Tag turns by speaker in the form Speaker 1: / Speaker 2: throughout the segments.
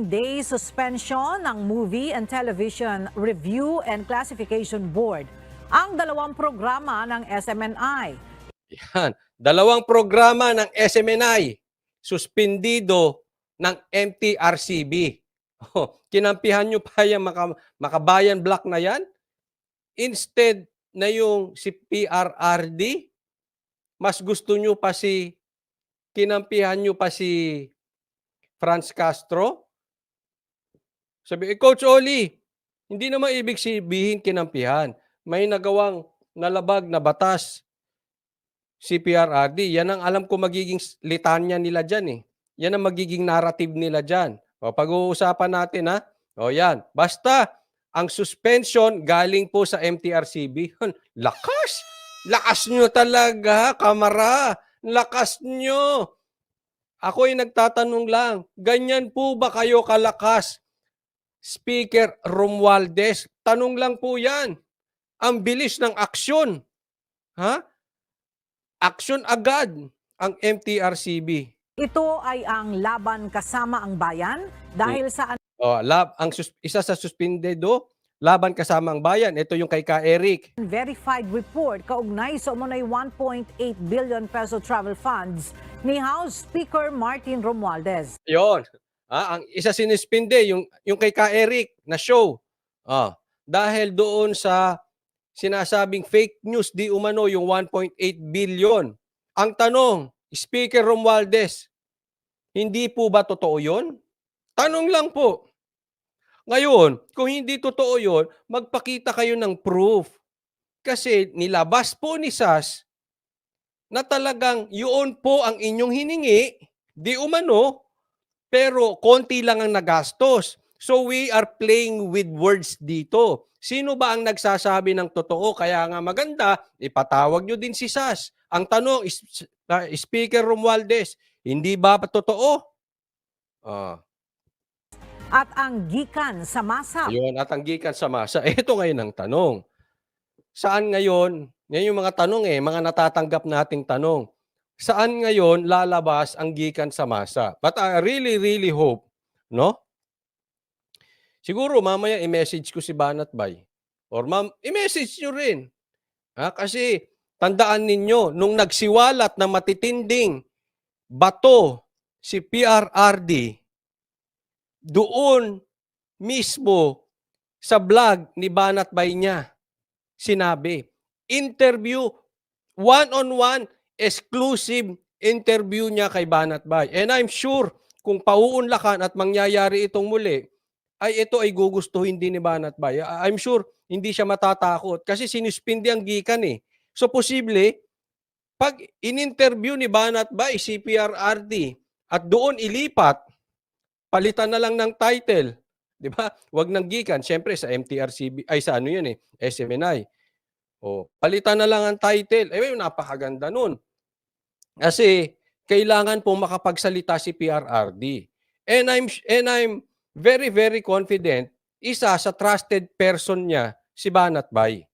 Speaker 1: 14-day suspension ng Movie and Television Review and Classification Board ang dalawang programa ng SMNI.
Speaker 2: Yan. Dalawang programa ng SMNI suspendido ng MTRCB. Oh, kinampihan nyo pa yung maka, makabayan block na yan? Instead na yung si PRRD, mas gusto nyo pa si, kinampihan nyo pa si Franz Castro? Sabi, eh, Coach Oli, hindi naman ibig sabihin kinampihan. May nagawang nalabag na batas si PRRD. Yan ang alam ko magiging litanya nila dyan eh. Yan ang magiging narrative nila dyan. O, pag-uusapan natin ha. O yan. Basta, ang suspension galing po sa MTRCB. Lakas! Lakas nyo talaga, kamara. Lakas nyo. Ako ay nagtatanong lang, ganyan po ba kayo kalakas? Speaker Romualdez, tanong lang po yan. Ang bilis ng aksyon. Ha? Aksyon agad ang MTRCB.
Speaker 1: Ito ay ang laban kasama ang bayan dahil sa
Speaker 2: Oh, lab, ang sus- isa sa suspendido, laban kasama ang bayan. Ito yung kay Ka Eric.
Speaker 1: unverified report kaugnay sa umunay 1.8 billion peso travel funds ni House Speaker Martin Romualdez.
Speaker 2: Yon. Ah, ang isa sinispinde yung yung kay Ka Eric na show. Ah, dahil doon sa sinasabing fake news di umano yung 1.8 billion. Ang tanong, Speaker Romualdez, hindi po ba totoo 'yon? Tanong lang po. Ngayon, kung hindi totoo 'yon, magpakita kayo ng proof. Kasi nilabas po ni SAS na talagang yun po ang inyong hiningi, di umano, pero konti lang ang nagastos. So we are playing with words dito. Sino ba ang nagsasabi ng totoo? Kaya nga maganda, ipatawag nyo din si SAS. Ang tanong, is, uh, Speaker Romualdez, hindi ba pa totoo? Ah,
Speaker 1: At ang gikan sa masa
Speaker 2: ayun, at ang gikan sa masa. Ito ngayon ang tanong. Saan ngayon? Yan yung mga tanong eh, mga natatanggap nating tanong. Saan ngayon lalabas ang gikan sa masa? But I really, really hope, no? Siguro mamaya i-message ko si Banat Bay. Or ma'am, i-message nyo rin. Ha? Kasi tandaan ninyo, nung nagsiwalat na matitinding bato si PRRD, doon mismo sa vlog ni Banat Bay niya, sinabi, interview, one-on-one, exclusive interview niya kay Banat Bay. And I'm sure, kung pauunlakan at mangyayari itong muli, ay ito ay gugustuhin din ni Banat Bay. I'm sure, hindi siya matatakot kasi sinuspindi ang gikan eh. So posible, pag in-interview ni Banat Bay si PRRD at doon ilipat, palitan na lang ng title, 'di ba? Wag nang gikan, syempre sa MTRCB ay sa ano 'yun eh, SMNI. O, palitan na lang ang title. Eh, napakaganda nun. Kasi, kailangan pong makapagsalita si PRRD. And I'm, and I'm very, very confident, isa sa trusted person niya, si Banat Bay.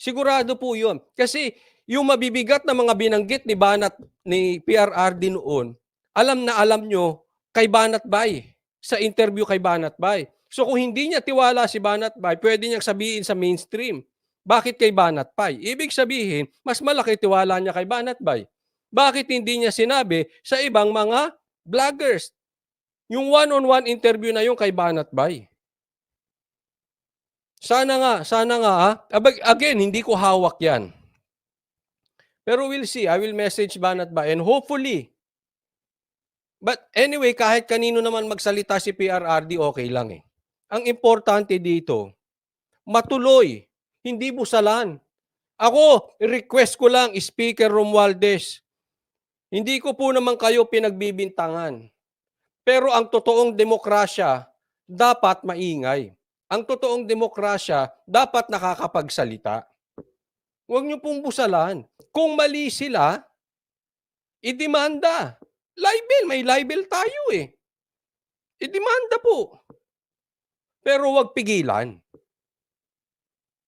Speaker 2: Sigurado po yun. Kasi, yung mabibigat na mga binanggit ni Banat, ni PRRD noon, alam na alam nyo, kay Banat Bay. Sa interview kay Banat Bay. So, kung hindi niya tiwala si Banat Bay, pwede niyang sabihin sa mainstream. Bakit kay Banat Bay? Ibig sabihin, mas malaki tiwala niya kay Banat Bay. Bakit hindi niya sinabi sa ibang mga vloggers? Yung one-on-one interview na yung kay Banat Bay. Sana nga, sana nga. ha? Abag- Again, hindi ko hawak yan. Pero we'll see. I will message Banat Bay and hopefully, but anyway, kahit kanino naman magsalita si PRRD, okay lang eh. Ang importante dito, matuloy, hindi busalan. Ako, request ko lang, Speaker Romualdez, hindi ko po naman kayo pinagbibintangan. Pero ang totoong demokrasya, dapat maingay. Ang totoong demokrasya, dapat nakakapagsalita. Huwag niyo pong busalan. Kung mali sila, idemanda. Libel, may libel tayo eh. Idemanda po. Pero huwag pigilan.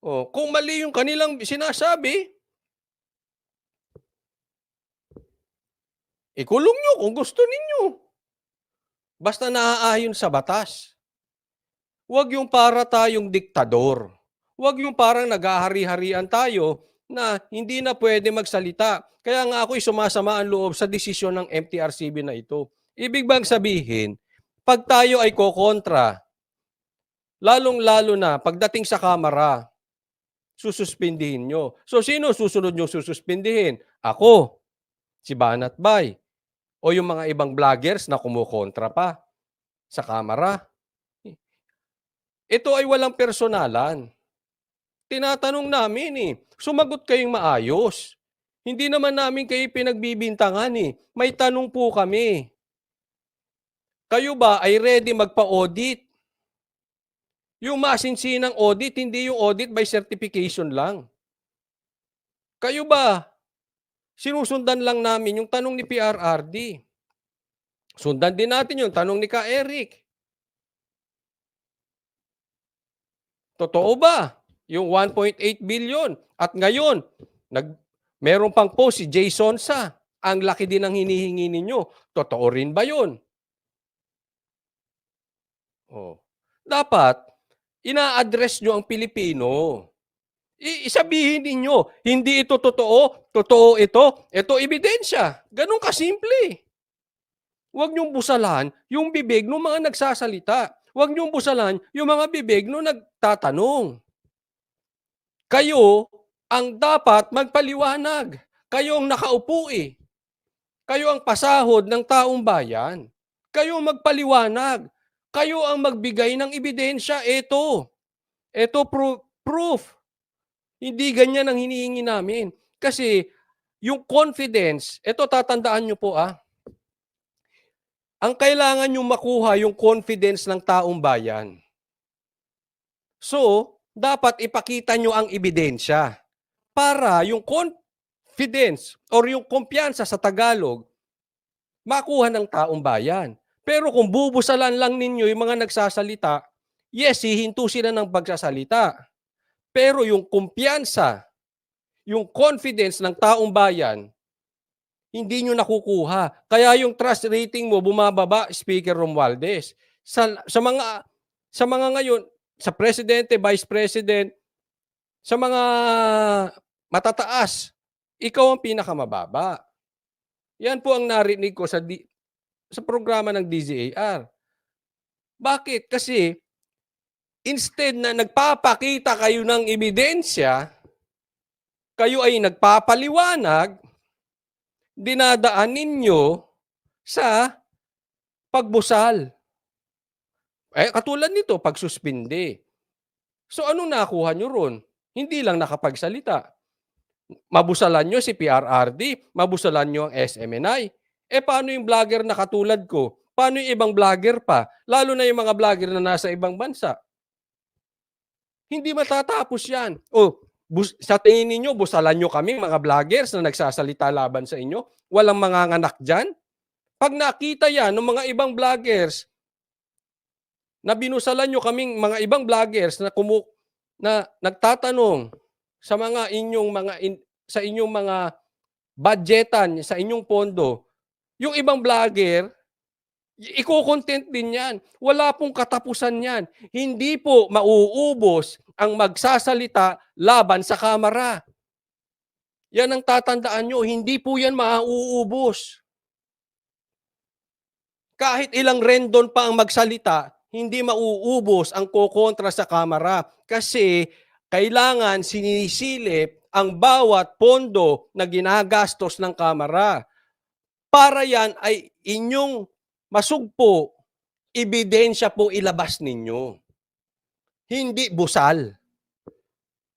Speaker 2: Oh, kung mali yung kanilang sinasabi, ikulong nyo kung gusto ninyo. Basta naaayon sa batas. Huwag yung para tayong diktador. Huwag yung parang naghahari-harian tayo na hindi na pwede magsalita. Kaya nga ako'y sumasama ang loob sa desisyon ng MTRCB na ito. Ibig bang sabihin, pag tayo ay kokontra, lalong-lalo na pagdating sa kamara, sususpindihin nyo. So sino susunod nyo sususpindihin? Ako, si Banat Bay, o yung mga ibang vloggers na kumukontra pa sa kamera. Ito ay walang personalan. Tinatanong namin eh, sumagot kayong maayos. Hindi naman namin kayo pinagbibintangan eh. May tanong po kami. Kayo ba ay ready magpa-audit? Yung masinsinang audit, hindi yung audit by certification lang. Kayo ba, sinusundan lang namin yung tanong ni PRRD. Sundan din natin yung tanong ni Ka Eric. Totoo ba? Yung 1.8 billion. At ngayon, nag, meron pang po si Jason sa. Ang laki din ng hinihingi ninyo. Totoo rin ba yun? Oh. Dapat, ina-address nyo ang Pilipino. Isabihin ninyo, hindi ito totoo, totoo ito, ito ebidensya. Ganun kasimple. Huwag niyong busalan yung bibig ng mga nagsasalita. Huwag niyong busalan yung mga bibig ng nagtatanong. Kayo ang dapat magpaliwanag. Kayo ang nakaupo eh. Kayo ang pasahod ng taong bayan. Kayo ang magpaliwanag. Kayo ang magbigay ng ebidensya. Ito. Ito pro- proof. Hindi ganyan ang hinihingi namin. Kasi yung confidence, ito tatandaan nyo po ah, ang kailangan nyo makuha yung confidence ng taong bayan. So, dapat ipakita nyo ang ebidensya para yung confidence or yung kumpiyansa sa Tagalog makuha ng taong bayan. Pero kung bubusalan lang ninyo yung mga nagsasalita, yes, hihinto sila ng pagsasalita. Pero yung kumpiyansa, yung confidence ng taong bayan, hindi nyo nakukuha. Kaya yung trust rating mo bumababa, Speaker Romualdez. Sa, sa mga sa mga ngayon, sa presidente, vice president, sa mga matataas, ikaw ang pinakamababa. Yan po ang narinig ko sa di, sa programa ng DZAR. Bakit? Kasi instead na nagpapakita kayo ng ebidensya, kayo ay nagpapaliwanag, dinadaan ninyo sa pagbusal. Eh, katulad nito, pagsuspindi. So, anong nakuha nyo ron? Hindi lang nakapagsalita. Mabusalan nyo si PRRD, mabusalan nyo ang SMNI. Eh, paano yung vlogger na katulad ko? Paano yung ibang vlogger pa? Lalo na yung mga vlogger na nasa ibang bansa. Hindi matatapos yan. O, bus- sa tingin ninyo, busalan nyo kaming mga vloggers na nagsasalita laban sa inyo? Walang mga nganak dyan? Pag nakita yan ng mga ibang vloggers na binusalan nyo kaming mga ibang vloggers na kumu na nagtatanong sa mga inyong mga in- sa inyong mga budgetan sa inyong pondo, yung ibang vlogger iko-content din yan. Wala pong katapusan yan. Hindi po mauubos ang magsasalita laban sa kamera. Yan ang tatandaan nyo. Hindi po yan mauubos. Kahit ilang rendon pa ang magsalita, hindi mauubos ang kokontra sa kamera kasi kailangan sinisilip ang bawat pondo na ginagastos ng kamera. Para yan ay inyong masugpo, ebidensya po ilabas ninyo. Hindi busal.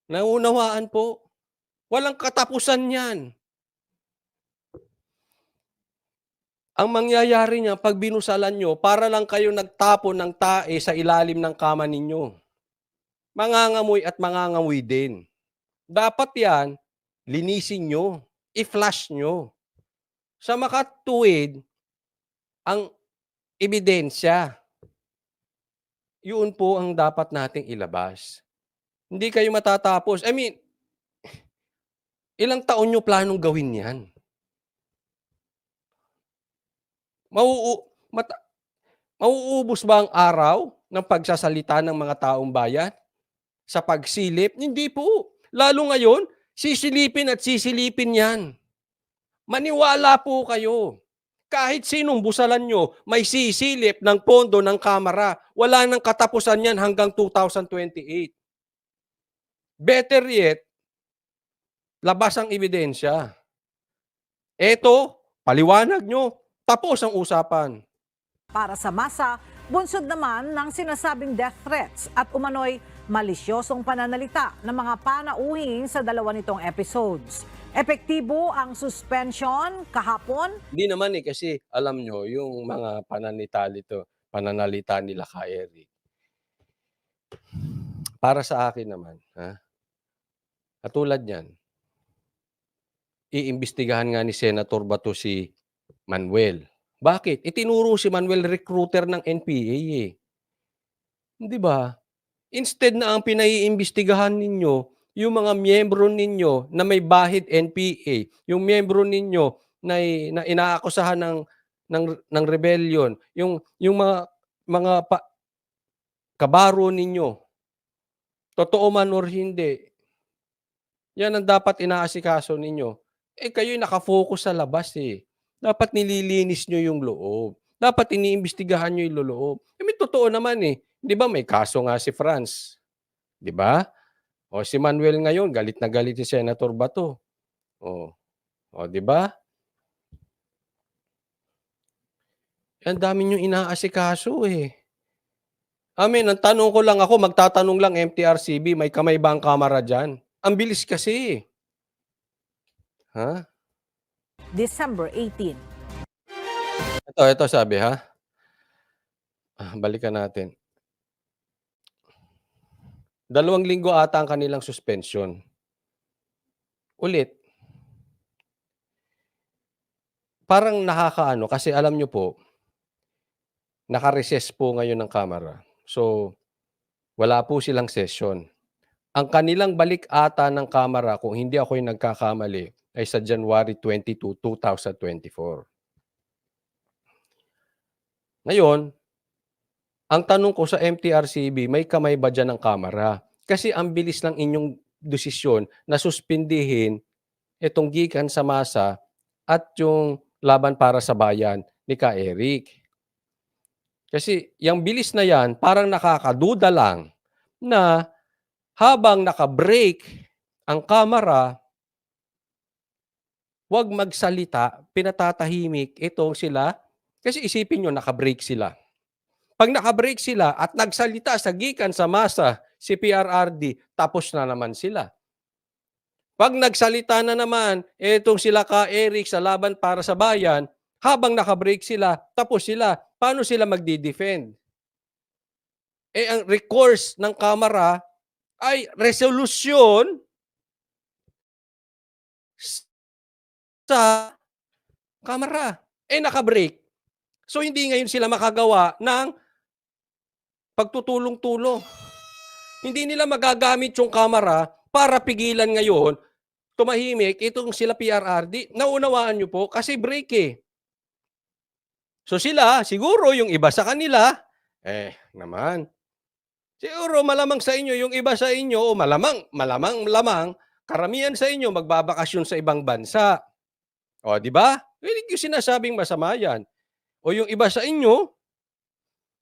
Speaker 2: Naunawaan po. Walang katapusan yan. Ang mangyayari niya, pag binusalan nyo, para lang kayo nagtapon ng tae sa ilalim ng kama ninyo. Mangangamoy at mangangamoy din. Dapat yan, linisin nyo. I-flush nyo. Sa makatuwid, ang ebidensya. Yun po ang dapat nating ilabas. Hindi kayo matatapos. I mean, ilang taon nyo planong gawin yan? Mau mata, Mauubos ba ang araw ng pagsasalita ng mga taong bayan? Sa pagsilip? Hindi po. Lalo ngayon, sisilipin at sisilipin yan. Maniwala po kayo. Kahit sinong busalan nyo, may sisilip ng pondo ng kamera. Wala nang katapusan yan hanggang 2028. Better yet, labas ang ebidensya. Eto, paliwanag nyo. Tapos ang usapan.
Speaker 1: Para sa masa, bunsod naman ng sinasabing death threats at umano'y malisyosong pananalita ng mga panauhin sa dalawa nitong episodes. Epektibo ang suspension kahapon
Speaker 2: Hindi naman eh kasi alam nyo yung mga pananalita nito, pananalita nila kay Eric. Para sa akin naman, ha? Katulad niyan. Iimbestigahan nga ni Senator Bato si Manuel. Bakit? Itinuro si Manuel recruiter ng NPA eh. Di ba? Instead na ang pinaiimbestigahan ninyo yung mga miyembro ninyo na may bahid NPA, yung miyembro ninyo na, na inaakusahan ng ng ng rebellion, yung yung mga mga pa, kabaro ninyo. Totoo man or hindi. Yan ang dapat inaasikaso ninyo. Eh kayo'y nakafocus sa labas eh. Dapat nililinis nyo yung loob. Dapat iniimbestigahan nyo yung loob. Eh may totoo naman eh. Di ba may kaso nga si Franz? Di ba? O si Manuel ngayon, galit na galit si Senator Bato. O, o di ba? Ang dami nyo inaasikaso eh. Amin, ang tanong ko lang ako, magtatanong lang MTRCB, may kamay ba ang kamera dyan? Ang bilis kasi. Ha?
Speaker 1: December 18.
Speaker 2: Ito, ito sabi ha. Ah, balikan natin. Dalawang linggo ata ang kanilang suspension. Ulit. Parang nakakaano kasi alam nyo po, naka-recess po ngayon ng kamera. So, wala po silang session. Ang kanilang balik ata ng kamera, kung hindi ako nagkakamali, ay sa January 22, 2024. Ngayon, ang tanong ko sa MTRCB, may kamay ba dyan ng kamera? Kasi ang bilis ng inyong desisyon na suspindihin itong gikan sa masa at yung laban para sa bayan ni Ka Eric. Kasi yung bilis na yan, parang nakakaduda lang na habang nakabreak ang kamera, wag magsalita, pinatatahimik itong sila. Kasi isipin nyo, nakabreak sila. Pag nakabreak sila at nagsalita sa gikan sa masa, si PRRD, tapos na naman sila. Pag nagsalita na naman, etong sila ka Eric sa laban para sa bayan, habang nakabreak sila, tapos sila, paano sila magdi-defend? Eh, ang recourse ng Kamara ay resolusyon sa Kamara. Eh, nakabreak. So, hindi ngayon sila makagawa ng pagtutulong-tulong. Hindi nila magagamit yung kamera para pigilan ngayon tumahimik itong sila PRRD. Naunawaan nyo po kasi break eh. So sila, siguro yung iba sa kanila, eh naman, siguro malamang sa inyo, yung iba sa inyo, o malamang, malamang, malamang, karamihan sa inyo magbabakasyon sa ibang bansa. O, di ba? Hindi ko sinasabing masama yan. O yung iba sa inyo,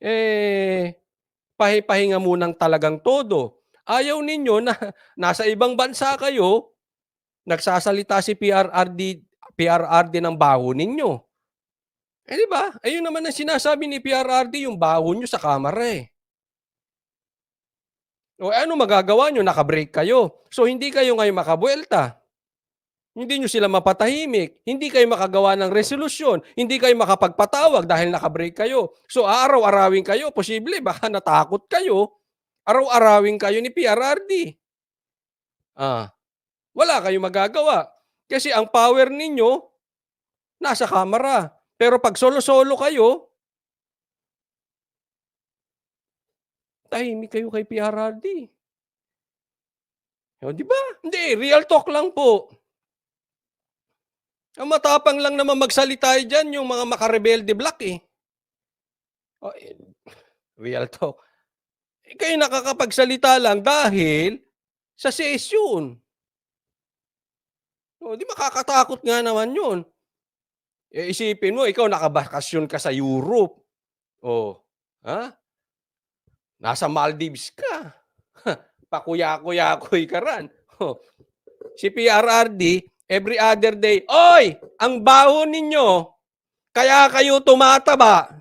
Speaker 2: eh, pahipahinga munang talagang todo. Ayaw ninyo na nasa ibang bansa kayo, nagsasalita si PRRD, PRRD ng baho ninyo. Eh di ba? Ayun naman ang sinasabi ni PRRD, yung baho nyo sa kamera eh. O ano magagawa nyo? Nakabreak kayo. So hindi kayo ngayon makabuelta. Hindi nyo sila mapatahimik. Hindi kayo makagawa ng resolusyon. Hindi kayo makapagpatawag dahil nakabreak kayo. So araw-arawin kayo. Posible, baka natakot kayo. Araw-arawin kayo ni PRRD. Ah, wala kayong magagawa. Kasi ang power ninyo, nasa kamera. Pero pag solo-solo kayo, tahimik kayo kay PRRD. O, di ba? Hindi, real talk lang po. Ang matapang lang naman magsalita dyan yung mga makarebelde black eh. Oh, eh, real talk. Eh, kayo nakakapagsalita lang dahil sa session. Oh, di makakatakot nga naman 'yun. Eh, isipin mo ikaw nakabakasyon ka sa Europe. Oh, ha? Nasa Maldives ka. Pakuya-kuya-kuy ka ran. Oh. Si PRRD, every other day, Oy! Ang baho ninyo! Kaya kayo tumataba.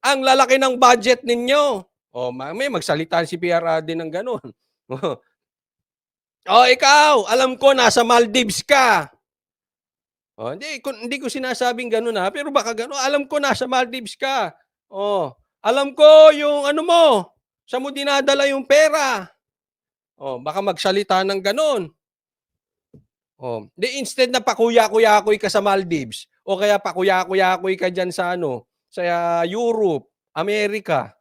Speaker 2: Ang lalaki ng budget ninyo. O, may magsalita si PRRD ng ganun. o, ikaw, alam ko, nasa Maldives ka. O, hindi, hindi ko sinasabing ganun ha, pero baka ganun. Alam ko, nasa Maldives ka. O, alam ko yung ano mo, sa mo dinadala yung pera. O, baka magsalita ng ganun. Oh, di instead na pakuya-kuya-kuy ka sa Maldives o kaya pakuya-kuya-kuy ka diyan sa ano, sa uh, Europe, Amerika.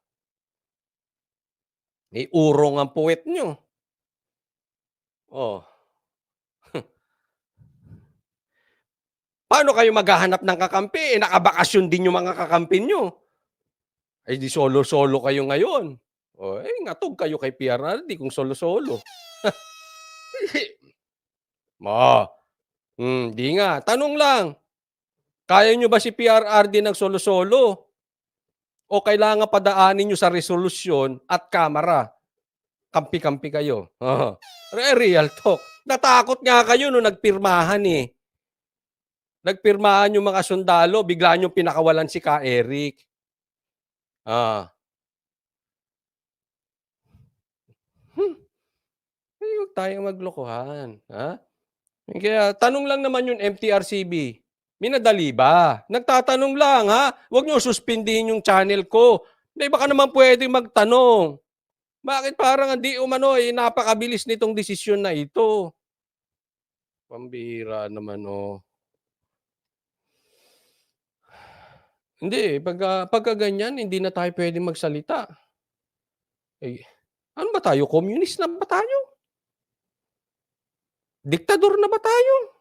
Speaker 2: Eh urong ang puwet nyo. Oh. Paano kayo maghahanap ng kakampi? Eh, nakabakasyon din yung mga kakampi nyo. Ay di solo-solo kayo ngayon. Oh, eh ngatog kayo kay PRRD kung solo-solo. Ma. Hmm, di nga. Tanong lang. Kaya nyo ba si PRRD ng solo-solo? O kailangan padaanin nyo sa resolusyon at kamera? Kampi-kampi kayo. Oh. Real talk. Natakot nga kayo nung nagpirmahan eh. Nagpirmahan yung mga sundalo, bigla nyo pinakawalan si Ka Eric. Ah. Hmm. Eh, huwag tayong maglokohan. Ha? Kaya tanong lang naman yung MTRCB. Minadali ba? Nagtatanong lang ha. Huwag niyo suspindihin yung channel ko. Hindi baka naman pwedeng magtanong. Bakit parang hindi umano eh, napakabilis nitong desisyon na ito? Pambira naman oh. Hindi, pagka, pagka ganyan, hindi na tayo pwedeng magsalita. Eh, ano ba tayo? Communist na ba tayo? Diktador na ba tayo?